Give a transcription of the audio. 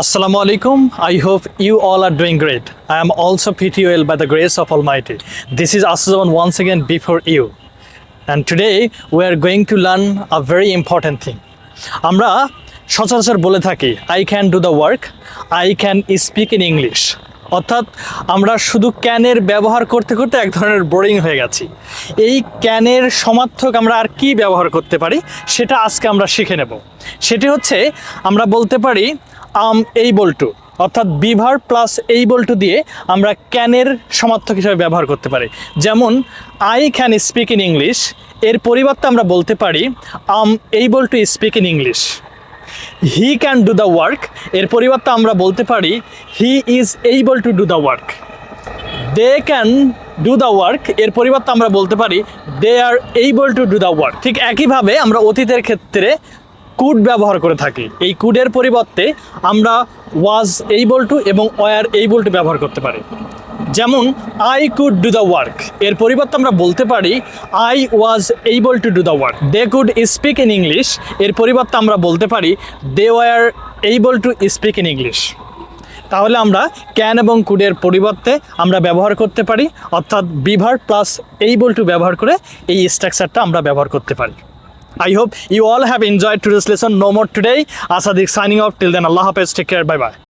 আসসালামু আলাইকুম I hope you all are doing great I am also fit you all by the grace of almighty this is Ashon once again before you and today we are going to learn a very important thing আমরা সচরাচর বলে থাকি I can do the work I can speak in English অর্থাৎ, আমরা শুধু ক্যানের ব্যবহার করতে করতে এক ধরনের বোরিং হয়ে গেছি। এই ক্যানের সমার্থক আমরা আর কি ব্যবহার করতে পারি, সেটা আজকে আমরা শিখে নেব। সেটি হচ্ছে, আমরা বলতে পারি আম এই বল্টু, অর্থাৎ বিভার প্লাস এই বল্টু দিয়ে আমরা ক্যানের সমার্থক হিসেবে ব্যবহার করতে পারি। যেমন I can speak in English এর পরিবর্তে আমরা বলতে পারি, am able to speak in English he can do the work এর পরিবর্তে আমরা বলতে পারি he is able to do the work they can do the work এর পরিবর্তে আমরা বলতে পারি they are able to do the work ঠিক একইভাবে আমরা অতীতের ক্ষেত্রে কুড ব্যবহার করে থাকি। এই কুডের পরিবর্তে আমরা ওয়াজ এইবল টু এবং ওয়ার এইবল টু ব্যবহার করতে পারি। যেমন I could do the work এর পরিবর্তে আমরা বলতে পারি I was able to do the work they could speak in English এর পরিবর্তে আমরা বলতে পারি they were able to speak in English তাহলে আমরা ক্যান এবং কুডের পরিবর্তে আমরা ব্যবহার করতে পারি, অর্থাৎ বিভার প্লাস এইবল টু ব্যবহার করে এই স্ট্রাকচারটা আমরা ব্যবহার করতে পারি। I hope you all have enjoyed today's lesson no more today Asadiq signing off till then আল্লাহ হাফেজ টেক কেয়ার বাই বাই